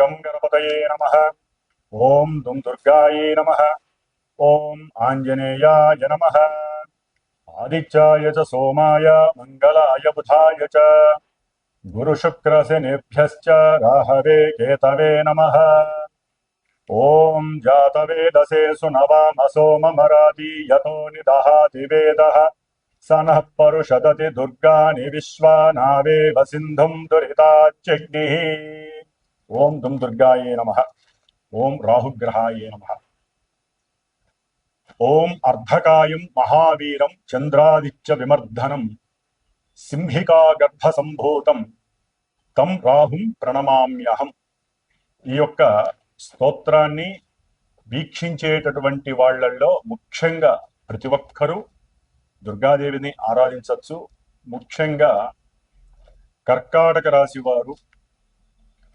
गं गणपतये नमः। ओं दुं दुर्गाये नमः। ओं आंजनेयाय नमः। आदिचाय च सोमाय मंगलाय बुधाय च। गुरुशुक्रशनिभ्यश्च राहवे, केतवे नमः। ओं जातवेदसे सुनवामसो ममराति यतो निदहाति वेदः। स नः परुषदति दुर्गानि विश्वानावेव सिन्धुम् दुरिताच्चग्निः। ఓం దుమ్ దుర్గాయే నమ. ఓం రాహుగ్రహాయే నమ. ఓం అర్ధకాయం మహావీరం చంద్రాదిత్య విమర్ధనం. సింహికా గర్భసంభూతం. తం రాహుం ప్రణమామ్యహం. ఈ యొక్క స్తోత్రాన్ని వీక్షించేటటువంటి వాళ్ళల్లో ముఖ్యంగా ప్రతి ఒక్కరూ దుర్గాదేవిని ఆరాధించవచ్చు. ముఖ్యంగా కర్కాటక రాశి వారు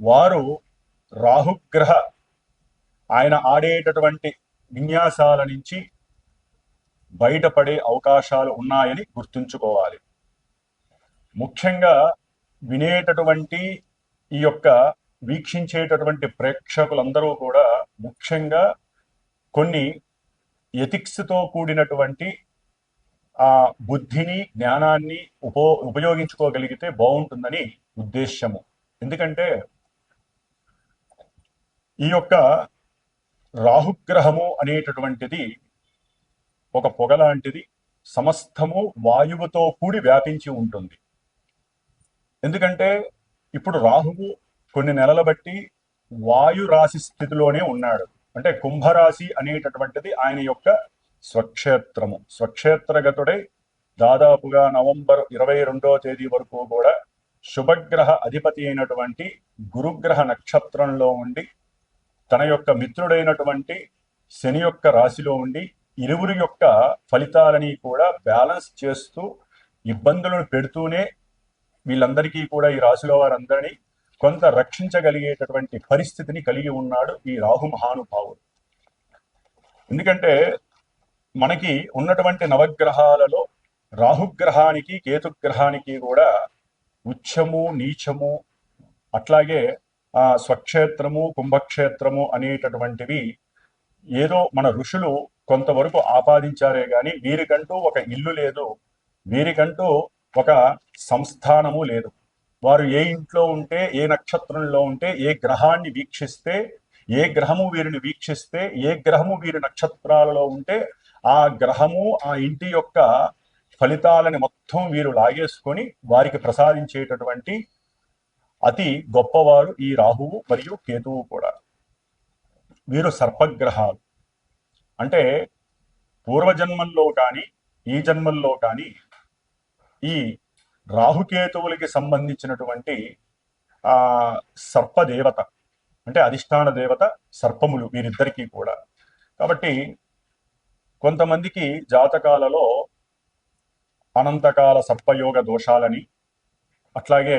వారు రాహుగ్రహ. ఆయన ఆడేటటువంటి విన్యాసాల నుంచి బయటపడే అవకాశాలు ఉన్నాయని గుర్తుంచుకోవాలి. ముఖ్యంగా వినేటటువంటి ఈ యొక్క వీక్షించేటటువంటి ప్రేక్షకులందరూ కూడా ముఖ్యంగా కొన్ని ఎథిక్స్తో కూడినటువంటి ఆ బుద్ధిని జ్ఞానాన్ని ఉపో ఉపయోగించుకోగలిగితే బాగుంటుందని ఉద్దేశ్యము. ఎందుకంటే ఈ యొక్క రాహుగ్రహము అనేటటువంటిది ఒక పొగ లాంటిది సమస్తము వాయువుతో కూడి వ్యాపించి ఉంటుంది. ఎందుకంటే ఇప్పుడు రాహువు కొన్ని నెలల బట్టి వాయు రాశి స్థితిలోనే ఉన్నాడు. అంటే కుంభరాశి అనేటటువంటిది ఆయన యొక్క స్వక్షేత్రము. స్వక్షేత్రగతుడై దాదాపుగా నవంబర్ ఇరవై రెండో తేదీ వరకు కూడా శుభగ్రహ అధిపతి అయినటువంటి గురుగ్రహ నక్షత్రంలో ఉండి తన యొక్క మిత్రుడైనటువంటి శని యొక్క రాశిలో ఉండి ఇరువురి యొక్క ఫలితాలని కూడా బ్యాలెన్స్ చేస్తూ ఇబ్బందులను పెడుతూనే వీళ్ళందరికీ కూడా ఈ రాశిలో వారందరినీ కొంత రక్షించగలిగేటటువంటి పరిస్థితిని కలిగి ఉన్నాడు ఈ రాహు మహానుభావుడు. ఎందుకంటే మనకి ఉన్నటువంటి నవగ్రహాలలో రాహుగ్రహానికి కేతుగ్రహానికి కూడా ఉచ్చము నీచము అట్లాగే స్వక్షేత్రము కుంభక్షేత్రము అనేటటువంటివి ఏదో మన ఋషులు కొంతవరకు ఆపాదించారే గాని వీరికంటూ ఒక ఇల్లు లేదు. వీరికంటూ ఒక సంస్థానము లేదు. వారు ఏ ఇంట్లో ఉంటే ఏ నక్షత్రంలో ఉంటే ఏ గ్రహాన్ని వీక్షిస్తే ఏ గ్రహము వీరిని వీక్షిస్తే ఏ గ్రహము వీరి నక్షత్రాలలో ఉంటే ఆ గ్రహము ఆ ఇంటి యొక్క ఫలితాలని మొత్తం వీరు లాగేసుకొని వారికి ప్రసాదించేటటువంటి అతి గొప్పవారు ఈ రాహువు మరియు కేతువు కూడా. వీరు సర్పగ్రహాలు. అంటే పూర్వజన్మల్లో కానీ ఈ జన్మల్లో కానీ ఈ రాహుకేతువులకి సంబంధించినటువంటి ఆ సర్పదేవత అంటే అధిష్టాన దేవత సర్పములు వీరిద్దరికీ కూడా. కాబట్టి కొంతమందికి జాతకాలలో అనంతకాల సర్పయోగ దోషాలని అట్లాగే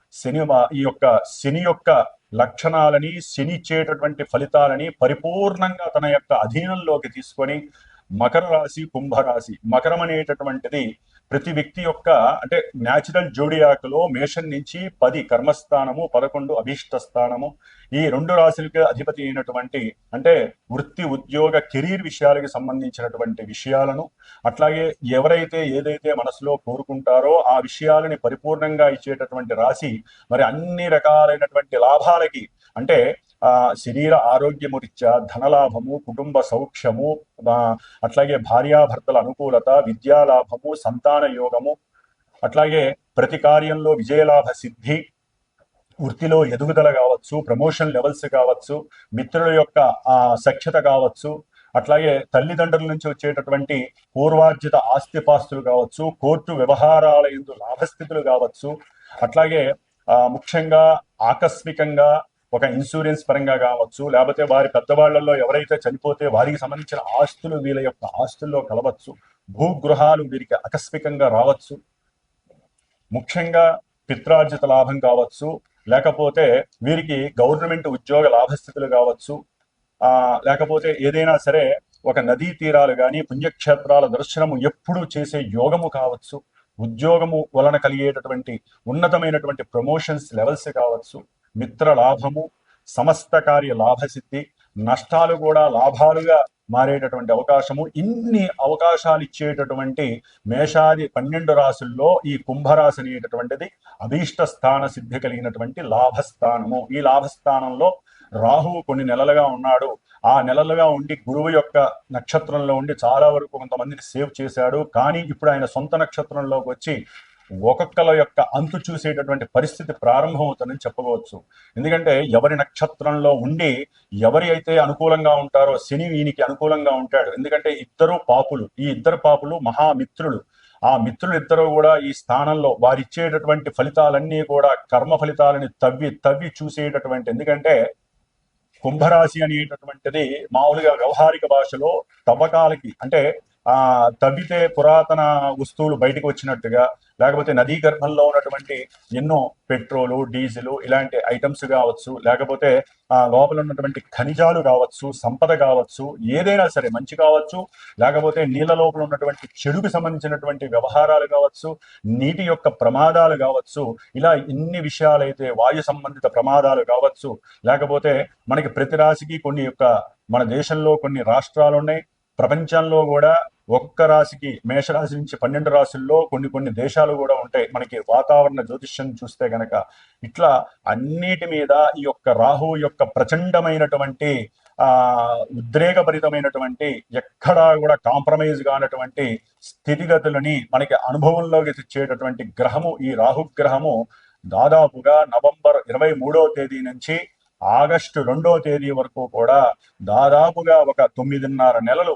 శని ఈ యొక్క శని యొక్క లక్షణాలని శని ఇచ్చేటటువంటి ఫలితాలని పరిపూర్ణంగా తన యొక్క అధీనంలోకి తీసుకొని మకర రాశి కుంభరాశి మకరం అనేటటువంటిది ప్రతి వ్యక్తి యొక్క అంటే న్యాచురల్ జోడియాకులో మేషం నుంచి పది కర్మస్థానము పదకొండు అభీష్ట స్థానము ఈ రెండు రాశులకి అధిపతి అయినటువంటి అంటే వృత్తి ఉద్యోగ కెరీర్ విషయాలకి సంబంధించినటువంటి విషయాలను అట్లాగే ఎవరైతే ఏదైతే మనసులో కోరుకుంటారో ఆ విషయాలని పరిపూర్ణంగా ఇచ్చేటటువంటి రాశి మరి అన్ని రకాలైనటువంటి లాభాలకి అంటే ఆ శరీర ఆరోగ్యము రీత్యా ధనలాభము కుటుంబ సౌఖ్యము అట్లాగే భార్యాభర్తల అనుకూలత విద్యాలాభము సంతాన యోగము అట్లాగే ప్రతి కార్యంలో విజయలాభ సిద్ధి వృత్తిలో ఎదుగుదల కావచ్చు ప్రమోషన్ లెవెల్స్ కావచ్చు మిత్రుల యొక్క ఆ సఖ్యత కావచ్చు అట్లాగే తల్లిదండ్రుల నుంచి వచ్చేటటువంటి పూర్వార్జిత ఆస్తిపాస్తులు కావచ్చు కోర్టు వ్యవహారాల ఎందు లాభస్థితులు కావచ్చు అట్లాగే ముఖ్యంగా ఆకస్మికంగా ఒక ఇన్సూరెన్స్ పరంగా కావచ్చు లేకపోతే వారి పెద్దవాళ్ళలో ఎవరైతే చనిపోతే వారికి సంబంధించిన ఆస్తులు వీళ్ళ యొక్క ఆస్తుల్లో కలవచ్చు భూగృహాలు వీరికి ఆకస్మికంగా రావచ్చు ముఖ్యంగా పిత్రార్జిత లాభం కావచ్చు లేకపోతే వీరికి గవర్నమెంట్ ఉద్యోగ లాభస్థితులు కావచ్చు ఆ లేకపోతే ఏదైనా సరే ఒక నదీ తీరాలు కానీ పుణ్యక్షేత్రాల దర్శనము ఎప్పుడూ చేసే యోగము కావచ్చు. ఉద్యోగము వలన కలిగేటటువంటి ఉన్నతమైనటువంటి ప్రమోషన్స్ లెవెల్స్ కావచ్చు. మిత్ర లాభము సమస్త కార్య లాభసిద్ధి నష్టాలు కూడా లాభాలుగా మారేటటువంటి అవకాశము. ఇన్ని అవకాశాలు ఇచ్చేటటువంటి మేషాది పన్నెండు రాసుల్లో ఈ కుంభరాశి అనేటటువంటిది అభీష్ట స్థాన సిద్ధి కలిగినటువంటి లాభస్థానము. ఈ లాభస్థానంలో రాహువు కొన్ని నెలలుగా ఉన్నాడు. ఆ నెలలుగా ఉండి గురువు యొక్క నక్షత్రంలో ఉండి చాలా వరకు కొంతమందిని సేవ్ చేశాడు. కానీ ఇప్పుడు ఆయన సొంత నక్షత్రంలోకి వచ్చి ఒక్కొక్కల యొక్క అంతు చూసేటటువంటి పరిస్థితి ప్రారంభమవుతుందని చెప్పవచ్చు. ఎందుకంటే ఎవరి నక్షత్రంలో ఉండి ఎవరి అయితే అనుకూలంగా ఉంటారో శని వీనికి అనుకూలంగా ఉంటాడు. ఎందుకంటే ఇద్దరు పాపులు ఈ ఇద్దరు పాపులు మహామిత్రులు. ఆ మిత్రులు ఇద్దరు కూడా ఈ స్థానంలో వారిచ్చేటటువంటి ఫలితాలన్నీ కూడా కర్మ ఫలితాలని తవ్వి తవ్వి చూసేటటువంటి ఎందుకంటే కుంభరాశి అనేటటువంటిది మామూలుగా వ్యవహారిక భాషలో తవ్వకాలకి అంటే ఆ తవ్వితే పురాతన వస్తువులు బయటకు వచ్చినట్టుగా లేకపోతే నదీ గర్భంలో ఉన్నటువంటి ఎన్నో పెట్రోలు డీజిల్ ఇలాంటి ఐటమ్స్ కావచ్చు లేకపోతే ఆ లోపల ఉన్నటువంటి ఖనిజాలు కావచ్చు సంపద కావచ్చు ఏదైనా సరే మంచి కావచ్చు లేకపోతే నీళ్ళ లోపల ఉన్నటువంటి చెడుకు సంబంధించినటువంటి వ్యవహారాలు కావచ్చు నీటి యొక్క ప్రమాదాలు కావచ్చు ఇలా ఇన్ని విషయాలైతే వాయు సంబంధిత ప్రమాదాలు కావచ్చు లేకపోతే మనకి ప్రతి రాశికి కొన్ని యొక్క మన దేశంలో కొన్ని రాష్ట్రాలు ఉన్నాయి ప్రపంచంలో కూడా ఒక్క రాశికి మేషరాశి నుంచి పన్నెండు రాశుల్లో కొన్ని కొన్ని దేశాలు కూడా ఉంటాయి. మనకి వాతావరణ జ్యోతిష్యం చూస్తే గనక ఇట్లా అన్నిటి మీద ఈ యొక్క రాహు యొక్క ప్రచండమైనటువంటి ఆ ఉద్రేకభరితమైనటువంటి ఎక్కడా కూడా కాంప్రమైజ్ కానటువంటి స్థితిగతులని మనకి అనుభవంలోకి తెచ్చేటటువంటి గ్రహము ఈ రాహు గ్రహము దాదాపుగా నవంబర్ ఇరవై మూడో తేదీ నుంచి ఆగస్టు రెండో తేదీ వరకు కూడా దాదాపుగా ఒక తొమ్మిదిన్నర నెలలు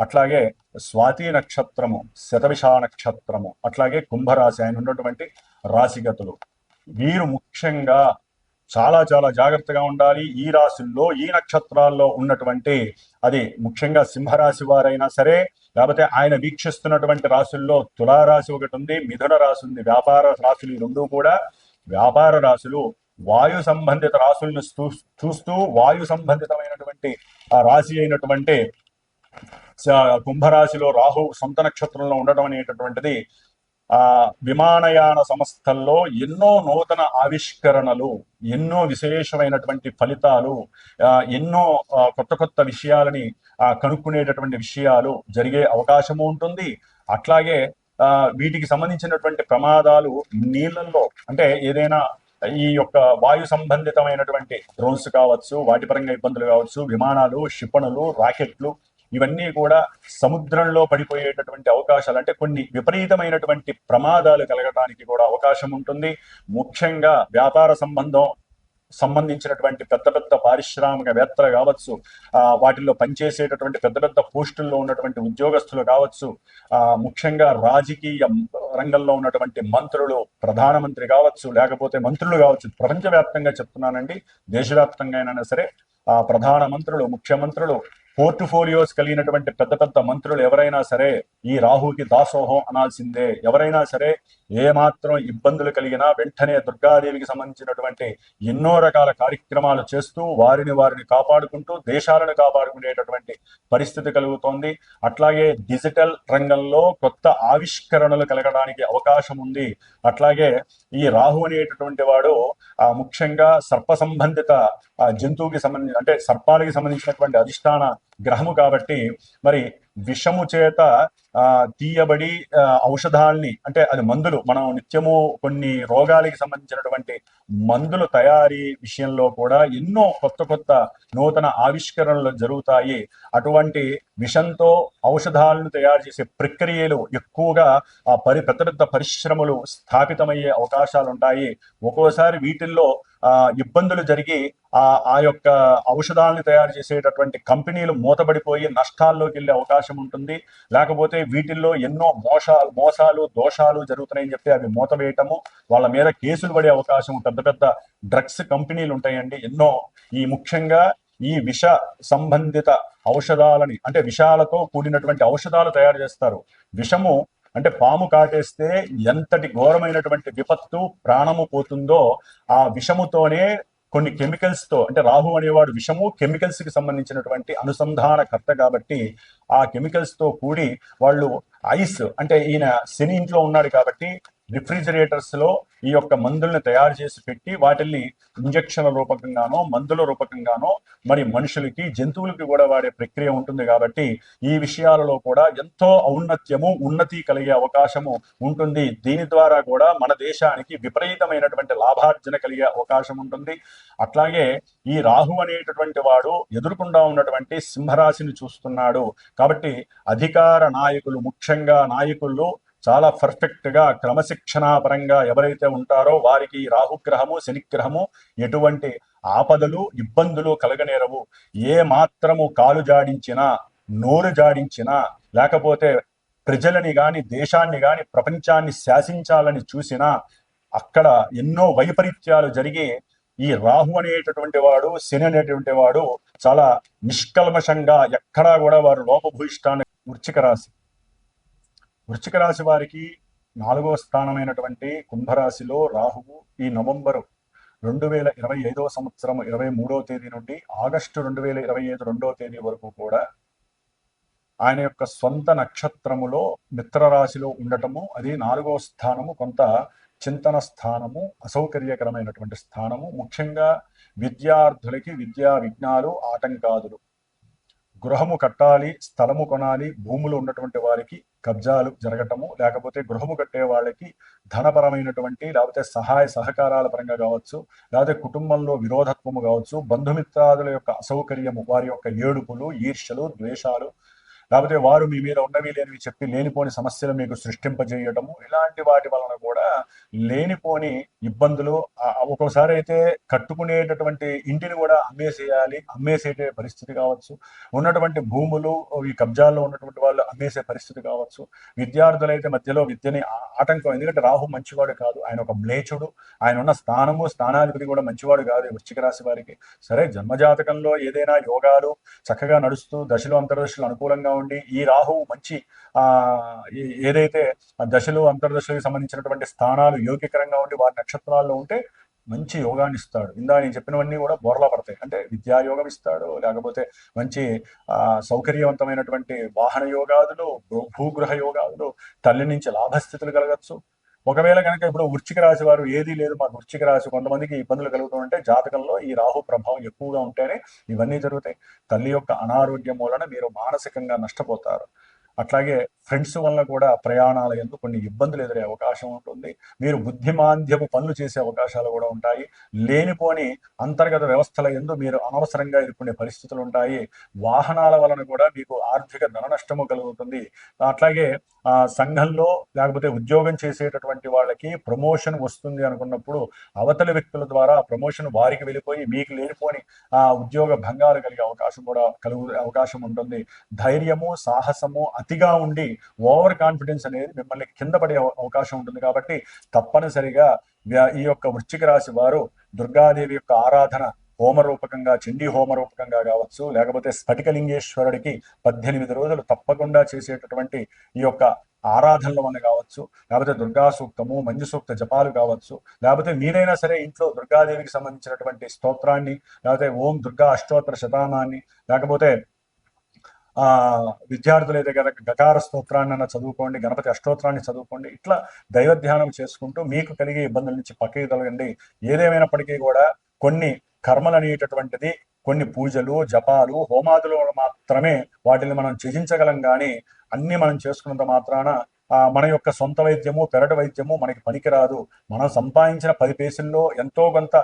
అట్లాగే స్వాతి నక్షత్రము శతవిష నక్షత్రము అట్లాగే కుంభరాశి ఆయన ఉన్నటువంటి రాశిగతులు. వీరు ముఖ్యంగా చాలా చాలా జాగ్రత్తగా ఉండాలి. ఈ రాశుల్లో ఈ నక్షత్రాల్లో ఉన్నటువంటి అది ముఖ్యంగా సింహరాశి వారైనా సరే లేకపోతే ఆయన వీక్షిస్తున్నటువంటి రాశుల్లో తులారాశి ఒకటి ఉంది మిథున రాశి ఉంది వ్యాపార రాశులు ఈ రెండు కూడా. వ్యాపార రాశులు వాయు సంబంధిత రాశులను చూ- చూస్తూ వాయు సంబంధితమైనటువంటి ఆ రాశి అయినటువంటి కుంభరాశిలో రాహు సొంత నక్షత్రంలో ఉండడం అనేటటువంటిది ఆ విమానయాన సంస్థల్లో ఎన్నో నూతన ఆవిష్కరణలు ఎన్నో విశేషమైనటువంటి ఫలితాలు ఆ, ఎన్నో కొత్త కొత్త విషయాలని కనుక్కునేటటువంటి విషయాలు జరిగే అవకాశము ఉంటుంది. అట్లాగే ఆ, వీటికి సంబంధించినటువంటి ప్రమాదాలు నీళ్ళల్లో అంటే ఏదైనా ఈ యొక్క వాయు సంబంధితమైనటువంటి డ్రోన్స్ కావచ్చు వాటి పరంగా ఇబ్బందులు కావచ్చు విమానాలు క్షిపణులు రాకెట్లు ఇవన్నీ కూడా సముద్రంలో పడిపోయేటటువంటి అవకాశాలు అంటే కొన్ని విపరీతమైనటువంటి ప్రమాదాలు కలగడానికి కూడా అవకాశం ఉంటుంది. ముఖ్యంగా వ్యాపార సంబంధం సంబంధించినటువంటి పెద్ద పెద్ద పారిశ్రామికవేత్తలు కావచ్చు ఆ, వాటిల్లో పనిచేసేటటువంటి పెద్ద పెద్ద పోస్టుల్లో ఉన్నటువంటి ఉద్యోగస్తులు కావచ్చు ఆ, ముఖ్యంగా రాజకీయ రంగంలో ఉన్నటువంటి మంత్రులు ప్రధానమంత్రి కావచ్చు లేకపోతే మంత్రులు కావచ్చు ప్రపంచవ్యాప్తంగా చెప్తున్నానండి దేశవ్యాప్తంగా అయినా సరే ఆ ప్రధాన మంత్రులు ముఖ్యమంత్రులు పోర్ట్ఫోలియోస్ కలిగినటువంటి పెద్ద పెద్ద మంత్రులు ఎవరైనా సరే ఈ రాహుకి దాసోహం అనాల్సిందే. ఎవరైనా సరే ఏ మాత్రం ఇబ్బందులు కలిగినా వెంటనే దుర్గాదేవికి సంబంధించినటువంటి ఎన్నో రకాల కార్యక్రమాలు చేస్తూ వారిని వారిని కాపాడుకుంటూ దేశాలను కాపాడుకునేటటువంటి పరిస్థితి కలుగుతోంది. అట్లాగే డిజిటల్ రంగంలో కొత్త ఆవిష్కరణలు కలగడానికి అవకాశం ఉంది. అట్లాగే ఈ రాహు అనేటటువంటి వాడు ఆ ముఖ్యంగా సర్ప సంబంధిత జంతువుకి సంబంధించి అంటే సర్పాలకి సంబంధించినటువంటి అధిష్టాన గ్రహము కాబట్టి మరి విషము చేత ఆ తీయబడి ఔషధాల్ని అంటే అది మందులు మనం నిత్యము కొన్ని రోగాలకి సంబంధించినటువంటి మందుల తయారీ విషయంలో కూడా ఎన్నో కొత్త కొత్త నూతన ఆవిష్కరణలు జరుగుతాయి. అటువంటి విషంతో ఔషధాలను తయారు చేసే ప్రక్రియలు ఎక్కువగా ఆ పరి పెద్ద పెద్ద పరిశ్రమలు స్థాపితమయ్యే అవకాశాలు ఉంటాయి ఒక్కోసారి వీటిల్లో ఆ ఇబ్బందులు జరిగి ఆ ఆ యొక్క ఔషధాలను తయారు చేసేటటువంటి కంపెనీలు మూతబడిపోయి నష్టాల్లోకి వెళ్ళే అవకాశం ఉంటుంది. లేకపోతే వీటిల్లో ఎన్నో మోసాలు మోసాలు దోషాలు జరుగుతున్నాయని చెప్పి అవి మూత వేయటము వాళ్ళ మీద కేసులు పడే అవకాశం పెద్ద పెద్ద డ్రగ్స్ కంపెనీలు ఉంటాయండి. ఎన్నో ఈ ముఖ్యంగా ఈ విష సంబంధిత ఔషధాలని అంటే విషాలతో కూడినటువంటి ఔషధాలు తయారు చేస్తారు. విషము అంటే పాము కాటేస్తే ఎంతటి ఘోరమైనటువంటి విపత్తు ప్రాణము పోతుందో ఆ విషముతోనే కొన్ని కెమికల్స్తో అంటే రాహు అనేవాడు విషము కెమికల్స్కి సంబంధించినటువంటి అనుసంధానకర్త కాబట్టి ఆ కెమికల్స్తో కూడి వాళ్ళు ఐస్ అంటే ఈయన శని ఇంట్లో ఉన్నాడు కాబట్టి రిఫ్రిజిరేటర్స్లో ఈ యొక్క మందుల్ని తయారు చేసి పెట్టి వాటిల్ని ఇంజక్షన్ల రూపకంగానో మందుల రూపకంగానో మరి మనుషులకి జంతువులకి కూడా వాడే ప్రక్రియ ఉంటుంది కాబట్టి ఈ విషయాలలో కూడా ఎంతో ఔన్నత్యము ఉన్నతి కలిగే అవకాశము ఉంటుంది. దీని ద్వారా కూడా మన దేశానికి విపరీతమైనటువంటి లాభార్జన కలిగే అవకాశం ఉంటుంది. అట్లాగే ఈ రాహు అనేటటువంటి వాడు ఎదుర్కొండా ఉన్నటువంటి సింహరాశిని చూస్తున్నాడు. కాబట్టి అధికార నాయకులు ముఖ్యంగా నాయకులు చాలా పర్ఫెక్ట్గా క్రమశిక్షణా పరంగా ఎవరైతే ఉంటారో వారికి రాహుగ్రహము శనిగ్రహము ఎటువంటి ఆపదలు ఇబ్బందులు కలగనేరవు. ఏ మాత్రము కాలు జాడించినా నోరు జాడించినా లేకపోతే ప్రజలని గాని దేశాన్ని గాని ప్రపంచాన్ని శాసించాలని చూసినా అక్కడ ఎన్నో వైపరీత్యాలు జరిగి ఈ రాహు అనేటటువంటి వాడు శని అనేటువంటి వాడు చాలా నిష్కల్మషంగా ఎక్కడా కూడా వారు లోపభూయిష్టాన్ని వృచ్చిక రాశి. వృశ్చిక రాశి వారికి నాలుగో స్థానమైనటువంటి కుంభరాశిలో రాహువు ఈ నవంబరు రెండు వేల ఇరవై ఐదవ సంవత్సరం ఇరవై మూడో తేదీ నుండి ఆగస్టు రెండు వేల ఇరవై ఐదు రెండవ తేదీ వరకు కూడా ఆయన యొక్క సొంత నక్షత్రములో మిత్రరాశిలో ఉండటము అది నాలుగో స్థానము కొంత చింతన స్థానము అసౌకర్యకరమైనటువంటి స్థానము ముఖ్యంగా విద్యార్థులకి విద్యా విఘ్నాలు ఆటంకాదులు. గృహము కట్టాలి స్థలము కొనాలి భూములు ఉన్నటువంటి వారికి కబ్జాలు జరగటము లేకపోతే గృహము కట్టే వాళ్ళకి ధనపరమైనటువంటి లేకపోతే సహాయ సహకారాల పరంగా కావచ్చు లేకపోతే కుటుంబంలో విరోధత్వము కావచ్చు బంధుమిత్రాదుల యొక్క అసౌకర్యము వారి యొక్క ఏడుపులు ఈర్ష్యలు ద్వేషాలు కాకపోతే వారు మీ మీద ఉన్నవి లేనివి చెప్పి లేనిపోని సమస్యలు మీకు సృష్టింపజేయటము ఇలాంటి వాటి వలన కూడా లేనిపోని ఇబ్బందులు ఒక్కోసారి అయితే కట్టుకునేటటువంటి ఇంటిని కూడా అమ్మేసేయాలి అమ్మేసే పరిస్థితి కావచ్చు. ఉన్నటువంటి భూములు ఈ కబ్జాల్లో ఉన్నటువంటి వాళ్ళు అమ్మేసే పరిస్థితి కావచ్చు. విద్యార్థులైతే మధ్యలో విద్యని ఆ- ఆటంకం ఎందుకంటే రాహు మంచివాడు కాదు. ఆయన ఒక మ్లేచుడు ఆయన ఉన్న స్థానము స్థానాధిపతి కూడా మంచివాడు కాదు వృశ్చిక రాశి వారికి. సరే జన్మజాతకంలో ఏదైనా యోగాలు చక్కగా నడుస్తూ దశలు అంతర్దశలు అనుకూలంగా ఉండి ఈ రాహువు మంచి ఆ ఏదైతే దశలు అంతర్దశలకు సంబంధించినటువంటి స్థానాలు యోగ్యకరంగా ఉండి వారి నక్షత్రాల్లో ఉంటే మంచి యోగాన్ని ఇస్తాడు. ఇందా నేను చెప్పినవన్నీ కూడా బోర్లా పడతాయి. అంటే విద్యాయోగం ఇస్తాడు లేకపోతే మంచి ఆ సౌకర్యవంతమైనటువంటి వాహన యోగాదులు భూ- భూగృహ యోగాదులు తల్లి నుంచి లాభస్థితులు కలగచ్చు. ఒకవేళ కనుక ఇప్పుడు వృశ్చిక రాశి వారు ఏదీ లేదు మాకు వృశ్చిక రాశి కొంతమందికి ఇబ్బందులు కలుగుతుంటే జాతకంలో ఈ రాహు ప్రభావం ఎక్కువగా ఉంటేనే ఇవన్నీ జరుగుతాయి. తల్లి యొక్క అనారోగ్యం వలన మీరు మానసికంగా నష్టపోతారు. అట్లాగే ఫ్రెండ్స్ వల్ల కూడా ప్రయాణాల ఎందుకు కొన్ని ఇబ్బందులు ఎదురే అవకాశం ఉంటుంది. మీరు బుద్ధిమాంద్యపు పనులు చేసే అవకాశాలు కూడా ఉంటాయి. లేనిపోని అంతర్గత వ్యవస్థల ఎందు మీరు అనవసరంగా ఎదుర్కొనే పరిస్థితులు ఉంటాయి. వాహనాల వలన కూడా మీకు ఆర్థిక ధన నష్టము కలుగుతుంది. అట్లాగే ఆ సంఘంలో లేకపోతే ఉద్యోగం చేసేటటువంటి వాళ్ళకి ప్రమోషన్ వస్తుంది అనుకున్నప్పుడు అవతలి వ్యక్తుల ద్వారా ప్రమోషన్ వారికి వెళ్ళిపోయి మీకు లేనిపోని ఆ ఉద్యోగ భంగాలు కలిగే అవకాశం కూడా కలుగు అవకాశం ఉంటుంది. ధైర్యము సాహసము అతిగా ఉండి ఓవర్ కాన్ఫిడెన్స్ అనేది మిమ్మల్ని కింద పడే అవకాశం ఉంటుంది కాబట్టి తప్పనిసరిగా ఈ యొక్క వృశ్చిక రాశి వారు దుర్గాదేవి యొక్క ఆరాధన హోమరూపకంగా చండీ హోమరూపకంగా కావచ్చు లేకపోతే స్ఫటికలింగేశ్వరుడికి పద్దెనిమిది రోజులు తప్పకుండా చేసేటటువంటి ఈ యొక్క ఆరాధనలు వల్ల కావచ్చు లేకపోతే దుర్గా సూక్తము మంజు సూక్త జపాలు కావచ్చు లేకపోతే మీరైనా సరే ఇంట్లో దుర్గాదేవికి సంబంధించినటువంటి స్తోత్రాన్ని లేకపోతే ఓం దుర్గా అష్టోత్తర శతానాన్ని లేకపోతే ఆ విద్యార్థులు అయితే కనుక గకార స్తోత్రాన్ని అన్న చదువుకోండి గణపతి అష్టోత్రాన్ని చదువుకోండి ఇట్లా దైవ ధ్యానం చేసుకుంటూ మీకు కలిగే ఇబ్బందుల నుంచి పక్కకి తొలగండి ఏదేమైనప్పటికీ కూడా కొన్ని కర్మలు అనేటటువంటిది కొన్ని పూజలు జపాలు హోమాదులు మాత్రమే వాటిని మనం త్యజించగలం కానీ అన్ని మనం చేసుకున్నంత మాత్రాన ఆ మన యొక్క సొంత వైద్యము పెరటి వైద్యము మనకి పనికిరాదు. మనం సంపాదించిన పది పేసుల్లో ఎంతో కొంత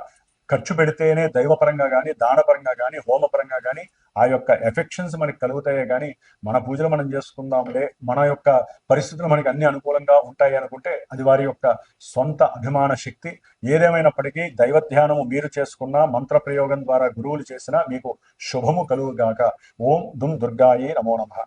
ఖర్చు పెడితేనే దైవపరంగా కానీ దానపరంగా కానీ హోమపరంగా కానీ ఆ యొక్క ఎఫెక్షన్స్ మనకి కలుగుతాయే కానీ మన పూజలు మనం చేసుకుందాంలే మన యొక్క పరిస్థితులు మనకి అన్ని అనుకూలంగా ఉంటాయి అనుకుంటే అది వారి యొక్క సొంత అభిమాన శక్తి. ఏదేమైనప్పటికీ దైవ ధ్యానము మీరు చేసుకున్న మంత్ర ప్రయోగం ద్వారా గురువులు చేసినా మీకు శుభము కలుగుగాక. ఓం దుమ్ దుర్గాయే నమో నమః.